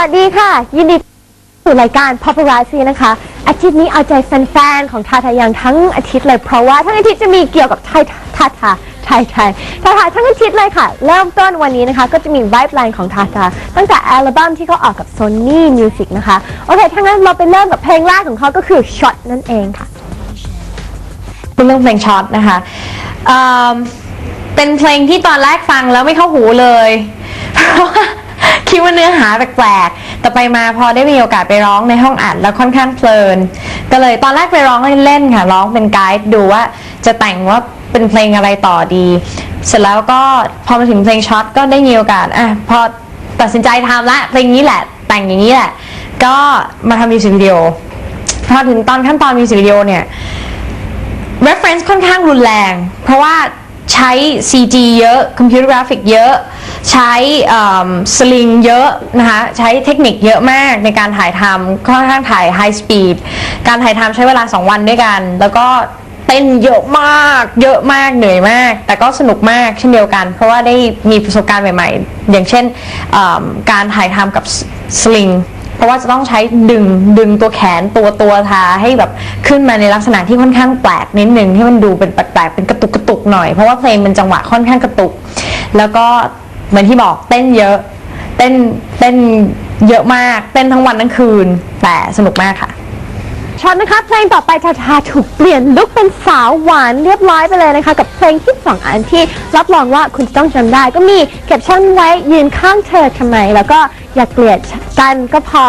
วัสดีค่ะ ยินดีสู่รายการ Paparazzi นะคะ อาทิตย์นี้เอาใจแฟนๆ ของทาทายังทั้งอาทิตย์เลย เพราะว่าทั้งอาทิตย์จะมีเกี่ยวกับไทยทาทาไทยไทยทาทาทั้งอาทิตย์เลยค่ะ เริ่มต้นวันนี้นะคะ ก็จะมีไวท์ไลน์ของทาทาตั้งแต่อัลบั้มที่เขาออกกับ Sony Music นะคะ โอเคทั้างนั้นเราไปเริ่มกับเพลงแรกของเขาก็คือ Shot นั่นเองค่ะเป็นเรื่องเพลงช็อตนะคะเอิ่มเป็นเพลงที่ตอนแรกฟังแล้วไม่เข้าหูเลย เพราะว่า คิดว่าเนื้อหาแปลกๆ แต่ไปมาพอได้มีโอกาสไปร้องในห้องอัดแล้วค่อนข้างเพลิน ก็เลยตอนแรกไปร้องเล่นๆค่ะ ร้องเป็นไกด์ดูว่าจะแต่งว่าเป็นเพลงอะไรต่อดี เสร็จแล้วก็พอมาถึงเพลงช็อตก็ได้มีโอกาสอะพอตัดสินใจทำละเพลงนี้แหละแต่งอย่างนี้แหละ ก็มาทำมิวสิกวิดีโอพอถึงตอนขั้นตอนมิวสิกวิดีโอเนี่ย reference ค่อนข้างรุนแรง เพราะว่า ใช้ CG เยอะ Computer Graphic เยอะ ใช้สลิงเยอะนะคะ ใช้เทคนิคเยอะมากในการถ่ายทำค่อนข้างถ่าย High Speed การถ่ายทำใช้เวลา 2 วันด้วยกัน แล้วก็เต้นเยอะมาก เยอะมาก เหนื่อยมาก แต่ก็สนุกมากเช่นเดียวกัน เพราะว่าได้มีประสบการณ์ใหม่ ๆ อย่างเช่นการถ่ายทำกับสลิง เพราะว่าจะต้องใช้ดึงดึงตัวแขนตัวตัวทาให้แบบขึ้นมาในลักษณะที่ค่อนข้างแปลกนิดนึงที่มันดูเป็นแปลกๆเป็นกระตุกกระตุกหน่อย เพราะว่าเพลงมันจังหวะค่อนข้างกระตุก แล้วก็เหมือนที่บอกเต้นเยอะ เต้นเต้นเยอะมากเต้นทั้งวันทั้งคืน แต่สนุกมากค่ะช็อตนะคะเพลงต่อไปทาทาถูกเปลี่ยนลุคเป็นสาวหวานเรียบร้อยไปเลยนะคะ กับเพลงที่สองอันที่รับรองว่าคุณจะต้องจำได้ ก็มีเก็บช่นไว้ยืนข้างเธอทำไม แล้วก็ อย่าเกลียดกันก็พอ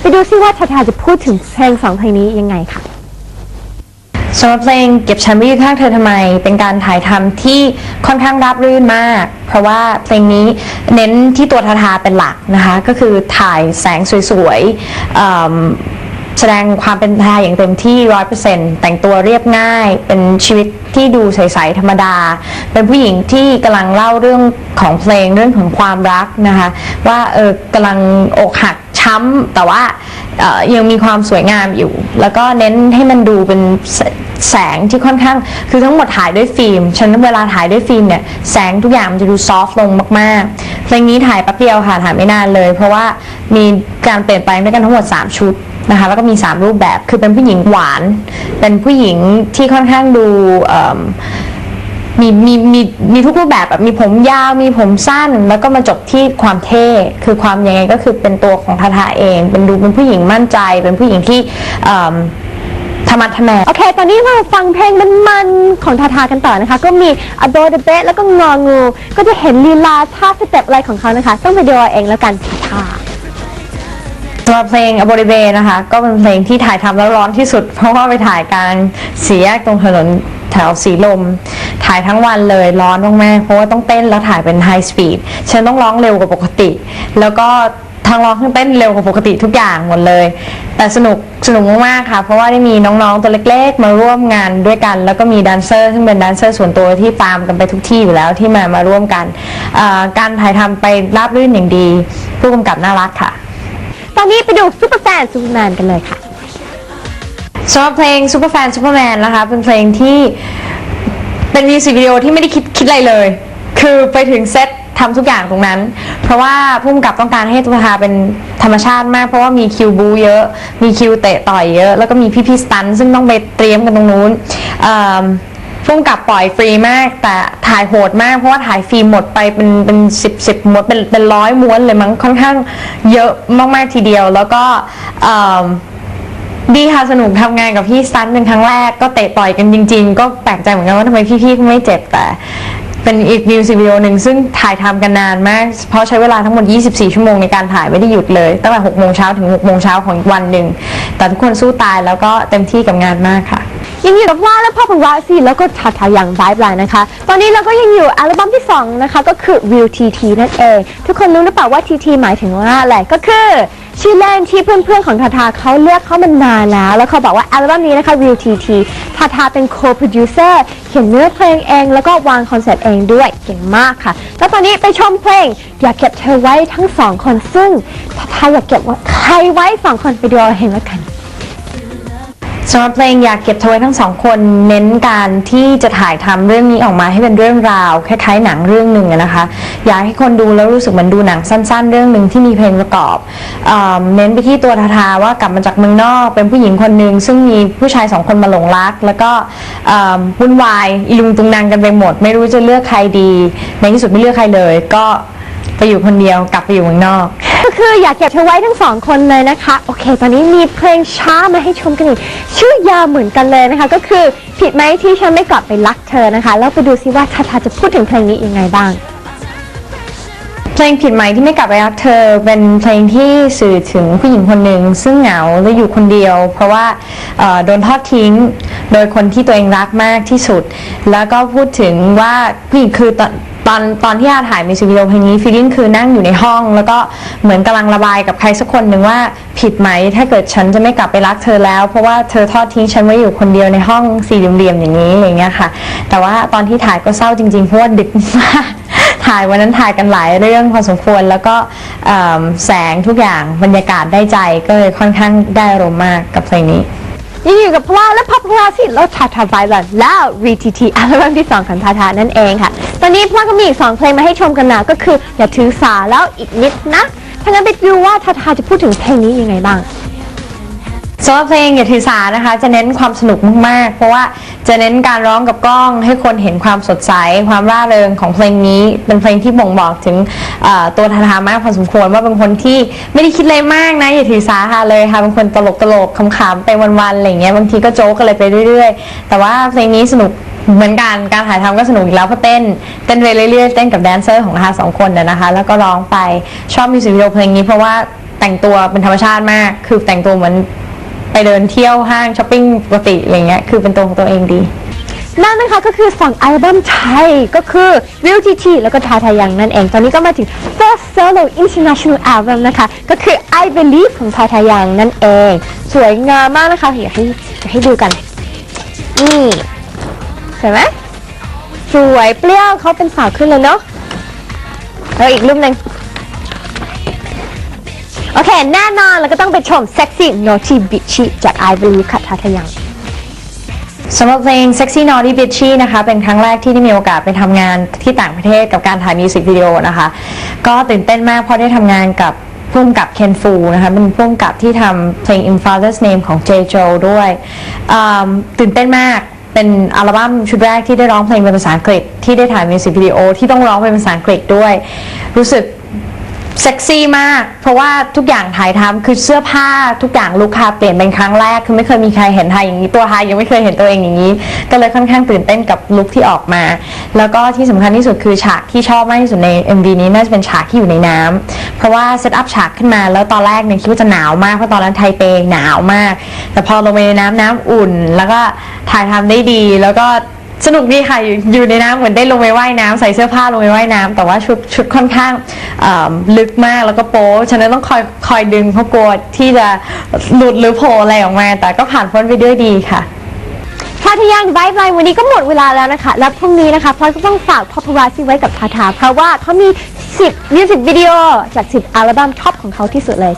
ไปดูซิว่าทาทาจะพูดถึงเพลงสองเพลงนี้ยังไงค่ะสำหรับเพลงเก็บฉันไว้อยู่ข้างเธอทำไม เป็นการถ่ายทำที่ค่อนข้างราบรื่นมาก เพราะว่าเพลงนี้เน้นที่ตัวทาทาเป็นหลักนะคะ ก็คือถ่ายแสงสวยๆ แสดงความเป็นทาอย่างเต็มที่ร้อยเปอร์เซ็นต์แต่งตัวเรียบง่าย เป็นชีวิตที่ดูใสๆธรรมดา เป็นผู้หญิงที่กำลังเล่าเรื่องของเพลงเรื่องของความรักนะคะ ว่าเออกำลังอกหักช้ำแต่ว่า เอ่อยังมีความสวยงามอยู่ แล้วก็เน้นให้มันดูเป็นแสแสงที่ค่อนข้างคือทั้งหมดถ่ายด้วยฟิล์มฉะนันเวลาถ่ายด้วยฟิล์มเนี่ยแสงทุกอย่างมันจะดูซอฟต์ลงมากๆเพลงนี้ถ่ายแป๊บเดียวค่ะถ่ายไม่นานเลย เพราะว่ามีการเปลี่ยนแปลงด้วยกันทั้งหมด 3 ชุดนะคะแล้วก็มี 3 รูปแบบคือเป็นผู้หญิงหวาน เป็นผู้หญิงที่ค่อนข้างดูเอิ่ม มีมีมีมีทุกรูปแบบแบบมีผมยาวมีผมสั้นแล้วก็มาจบที่ความเท่คือความยังไงก็คือเป็นตัวของทาทาเอง เป็นดูเป็นผู้หญิงมั่นใจ เป็นผู้หญิงที่เอิ่มธรรมะทแมง โอเค ตอนนี้เราฟังเพลงมันๆของทาทากันต่อนะคะ ก็มี a d o the b e แล้วก็งองู ก็จะเห็นลีลาท่าสเต็ปอะไรของเขานะคะ ต้องไปดูเอาเองแล้วกันทาทา สำหรับเพลงอบริเบนะคะ ก็เป็นเพลงที่ถ่ายทำแล้วร้อนที่สุด เพราะว่าไปถ่ายกลารสี่แยกตรงถนน แถวสีลม ถ่ายทั้งวันเลยร้อนมากๆเพราะว่าต้องเต้นแล้วถ่ายเป็นไฮสปีดฉันต้องร้องเร็วกว่าปกติ แล้วก็ทั้งร้องทั้งเต้นเร็วกว่าปกติทุกอย่างหมดเลย แต่สนุกสนุกมากๆค่ะ เพราะว่าได้มีน้องๆตัวเล็กๆ มาร่วมงานด้วยกัน แล้วก็มีแดนเซอร์ซึ่งเป็นแดนเซอร์ส่วนตัวที่ตามกันไปทุกที่อยู่แล้วที่มามาร่วมกันการถ่ายทำไปราบรื่นอย่างดี ผู้กำกับน่ารักค่ะ ตอนนี้ไปดูซุปเปอร์แฟนซูเปอร์แมนกันเลยค่ะ สำหรับเพลง Superfan Superman นะคะ เป็นเพลงที่เป็นมิวสิกวิดีโอที่ไม่ได้คิดคิดอะไรเลย คือไปถึงเซตทำทุกอย่างตรงนั้น เพราะว่าผู้กำกับต้องการให้ตุกทาเป็นธรรมชาติมาก เพราะว่ามีคิวบูเยอะ มีคิวเตะต่อยเยอะ แล้วก็มีพี่ๆสตัน ซึ่งต้องไปเตรียมกันตรงนู้นเอิ่มกับปล่อยฟรีมาก แต่ถ่ายโหดมาก เพราะว่าถ่ายฟิล์มหมดไปเป็นเป็นสิบสิบม้วนเป็นเป็นร้อยม้วนเลยมั้งค่อนข้างเยอะมากๆทีเดียว แล้วก็ ดีค่ะสนุกทำงานกับพี่สตันเป็นครั้งแรกก็เตะต่อยกันจริง ๆ ก็แปลกใจเหมือนกันว่าทำไมพี่ๆไม่เจ็บแต่ เป็นอีกมิวสิกวิดีโอหนึ่งซึ่งถ่ายทำกันนานมาก เพราะใช้เวลาทั้งหมด 24 ชั่วโมงในการถ่ายไม่ได้หยุดเลย ตั้งแต่6โมงเช้าถึง6โมงเช้าของอีกวันหนึ่งแต่ทุกคนสู้ตายแล้วก็เต็มที่กับงานมากค่ะ ยังอยู่กับว่าและพ่อของราซีแล้วก็ทาทายังไ i บ์ไลน์นะคะ ตอนนี้เราก็ยังอยู่อัลบั้มที่ 2 นะคะ ก็คือ Real TT นั่นเอง ทุกคนรู้หรือเปล่าว่า TT หมายถึงว่าอะไรก็คือ ชื่อเล่นที่เพื่อนๆของทาทาเขาเลือกเขามันนานแล้ว แล้วเขาบอกว่าอัลบั้มนี้นะคะ Real TT ทาทาเป็น co-producer เขียนเนื้อเพลงเอง แล้วก็วางคอนเซ็ปต์เองด้วยเก่งมากค่ะ แล้วตอนนี้ไปชมเพลง อยากเก็บเธอไว้ทั้งสองคนซึ่งทาทาอยากเก็บใครไว้สองคนไปดูเอาเองแล้วกัน สำหรับเพลงอยากเก็บเธอไว้ทั้งสองคนเน้นการที่จะถ่ายทำเรื่องนี้ออกมาให้เป็นเรื่องราวคล้ายๆหนังเรื่องหนึ่งอะนะคะอยากให้คนดูแล้วรู้สึกเหมือนดูหนังสั้น ๆ เรื่องหนึ่งที่มีเพลงประกอบเอมเน้นไปที่ตัวทาทาว่ากลับมาจากเมืองนอก เป็นผู้หญิงคนหนึ่งซึ่งมีผู้ชายสองคนมาหลงรัก แล้วก็เอิ่มวุ่นวายอีลุงตุงนางกันไปหมด ไม่รู้จะเลือกใครดี ในที่สุดไม่เลือกใครเลย ก็ ไปอยู่คนเดียวกลับไปอยู่เมืองนอก ก็คืออยากเก็บเธอไว้ทั้งสองคนเลยนะคะ โอเค ตอนนี้มีเพลงช้ามาให้ชมกันอีก ชื่อยาวเหมือนกันเลยนะคะ ก็คือผิดไหมที่ฉันไม่กลับไปรักเธอนะคะ แล้วไปดูซิว่าทาทาจะพูดถึงเพลงนี้ยังไงบ้าง เพลงผิดไหมที่ไม่กลับไปรักเธอ เป็นเพลงที่สื่อถึงผู้หญิงคนหนึ่งซึ่งเหงาและอยู่คนเดียว เพราะว่าเอ่อโดนทอดทิ้ง โดยคนที่ตัวเองรักมากที่สุด แล้วก็พูดถึงว่าผู้หญิงคือตอน ตอนตอนที่อาถ่ายมิวสิกวิดีโอเพลงนี้ฟีลิ่งคือนั่งอยู่ในห้อง แล้วก็เหมือนกำลังระบายกับใครสักคนหนึ่งว่าผิดไหมถ้าเกิดฉันจะไม่กลับไปรักเธอแล้ว เพราะว่าเธอทอดทิ้งฉันไว้อยู่คนเดียวในห้องสี่เหลี่ยมๆอย่างนี้อะไรเงี้ยค่ะ แต่ว่าตอนที่ถ่ายก็เศร้าจริงๆเพราะว่าดึกมากถ่ายวันนั้นถ่ายกันหลายเรื่องพอสมควรแล้วก็แสงทุกอย่างบรรยากาศได้ใจก็เลยค่อนข้างได้อารมณ์มากกับเพลงนี้ ยังอยู่กับพลาและพับพลาสิแล้วทาทาไบลันแล้ว VTT อัลบั้มที่ 2 ของทาทานั่นเองค่ะ ตอนนี้พลาก็มีอีก 2 เพลงมาให้ชมกันนะก็คืออย่าถือสาแล้วอีกนิดนะถ้างั้นไปดูว่าทาทาจะพูดถึงเพลงนี้ยังไงบ้าง สำหรับเพลงอย่าถือสานะคะ จะเน้นความสนุกมากๆ เพราะว่าจะเน้นการร้องกับกล้องให้คนเห็นความสดใส ความร่าเริงของเพลงนี้ เป็นเพลงที่บ่งบอกถึงเอ่อตัวทาทามากพอสมควรว่าเป็นคนที่ไม่ได้คิดอะไรมากนะอย่าถือสาค่ะเลยค่ะเป็นคนตลกตลกๆขำๆไปวันๆอะไรอย่างเงี้ยบางทีก็โจ๊กกันเลยไปเรื่อยๆ แต่ว่าเพลงนี้สนุกเหมือนกันการถ่ายทำก็สนุกอีกแล้วเพราะเต้นเต้นไปเรื่อยๆเต้นกับแดนเซอร์ของนะคะสองคนนะนะคะ แล้วก็ร้องไปชอบมิวสิกวิดีโอเพลงนี้เพราะว่าแต่งตัวเป็นธรรมชาติมาก คือแต่งตัวเหมือน ไปเดินเที่ยวห้างช้อปปิ้งปกติอะไรเงี้ยคือเป็นตัวของตัวเองดี นั่นนะคะก็คือสองอัลบั้มไทยก็คือ Real TT แล้วก็ทาทายังนั่นเอง ตอนนี้ก็มาถึง first solo international album นะคะ ก็คือ I Believe ของทาทายังนั่นเอง สวยงามมากนะคะอยากให้อยากให้ดูกัน นี่สวยไหมสวยเปรี้ยวเขาเป็นสาวขึ้นเลยเนาะแล้วอีกรูปหนึ่ง โอเค แน่นอนแล้วก็ต้องไปชม Sexy Naughty Bitchy จาก I Believe ค่ะทาทยังสำหรับเพลง Sexy Naughty Bitchy นะคะ เป็นครั้งแรกที่ได้มีโอกาสไปทำงานที่ต่างประเทศกับการถ่ายมิวสิกวิดีโอนะคะ ก็ตื่นเต้นมากเพราะได้ทำงานกับพุ่มกับเคนฟูนะคะเป็นพุ่มกับที่ทำเพลง In Father's Name ของ J. j o ด้วยตื่นเต้นมากเป็นอัลบั้มชุดแรกที่ได้ร้องเพลงเป็นภาษาอังกฤษที่ได้ถ่ายมิวสิกวิดีโอที่ต้องร้องเป็นภาษาอังกฤษด้วย รู้สึก เซ็กซี่มาก เพราะว่าทุกอย่างถ่ายทำคือเสื้อผ้าทุกอย่างลุคคาเปลี่ยนเป็นครั้งแรก คือไม่เคยมีใครเห็นไทยอย่างนี้ตัวไทยยังไม่เคยเห็นตัวเองอย่างนี้ ก็เลยค่อนข้างตื่นเต้นกับลุคที่ออกมา แล้วก็ที่สำคัญที่สุดคือฉากที่ชอบมากที่สุดใน MV นี้น่าจะเป็นฉากที่อยู่ในน้ำเพราะว่าเซตอัพฉากขึ้นมาแล้วตอนแรกเนี่ยคิดว่าจะหนาวมากเพราะตอนนั้นไทเปหนาวมาก แต่พอลงไปในน้ำน้ำอุ่น แล้วก็ถ่ายทำได้ดีแล้วก็ สนุกดีค่ะอยู่อยู่ในน้ำเหมือนได้ลงไปว่ายน้ำใส่เสื้อผ้าลงไปว่ายน้ำแต่ว่าชุดชุดค่อนข้างเอ่อลึกมากแล้วก็โป๊ฉะนั้นต้องคอยคอยดึงเพราะกลัวที่จะหลุดหรือโผล่อะไรออกมา แต่ก็ผ่านพ้นไปด้วยดีค่ะทาทยังบายบายวันนี้ก็หมดเวลาแล้วนะคะ แล้วพรุ่งนี้นะคะพลอยก็ต้องฝากพอพวาซีไว้กับทาทาเพราะว่าเขามี 10มิวสิกวิดีโอจาก 10 อัลบั้มท็อปของเขาที่สุดเลย